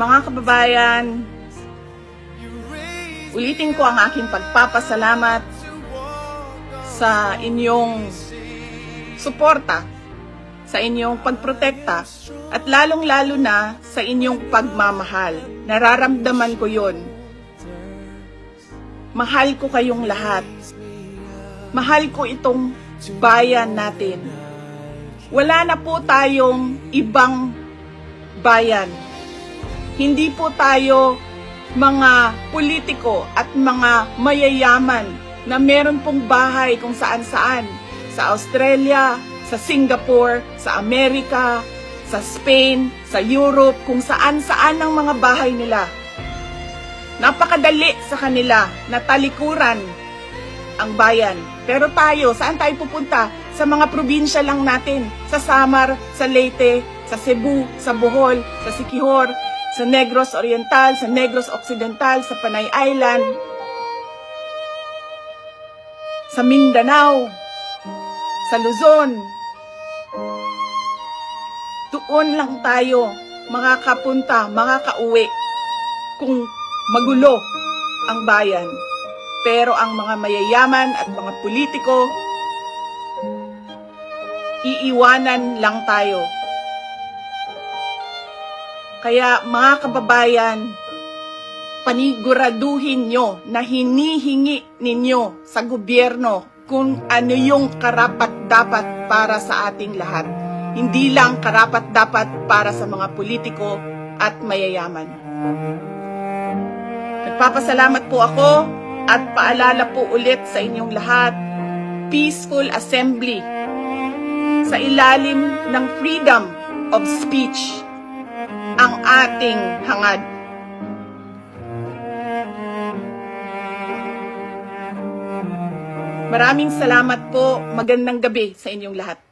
Mga kababayan, ulitin ko ang aking pagpapasalamat sa inyong suporta, sa inyong pagprotekta, at lalong-lalo na sa inyong pagmamahal. Nararamdaman ko yon. Mahal ko kayong lahat. Mahal ko itong bayan natin. Wala na po tayong ibang bayan. Hindi po tayo mga politiko at mga mayayaman na meron pong bahay kung saan-saan. Sa Australia, sa Singapore, sa Amerika, sa Spain, sa Europe, kung saan-saan ang mga bahay nila. Napakadali sa kanila na talikuran ang bayan. Pero tayo, saan tayo pupunta? Sa mga probinsya lang natin. Sa Samar, sa Leyte, sa Cebu, sa Bohol, sa Siquijor, sa Negros Oriental, sa Negros Occidental, sa Panay Island, sa Mindanao, sa Luzon. Doon lang tayo makakapunta, makakauwi kung magulo ang bayan. Pero ang mga mayayaman at mga politiko, iiwanan lang tayo. Kaya mga kababayan, paniguraduhin nyo na hinihingi ninyo sa gobyerno kung ano yung karapat dapat para sa ating lahat. Hindi lang karapat dapat para sa mga politiko at mayayaman. Nagpapasalamat po ako at paalala po ulit sa inyong lahat, peaceful assembly sa ilalim ng freedom of speech ang ating hangad. Maraming salamat po. Magandang gabi sa inyong lahat.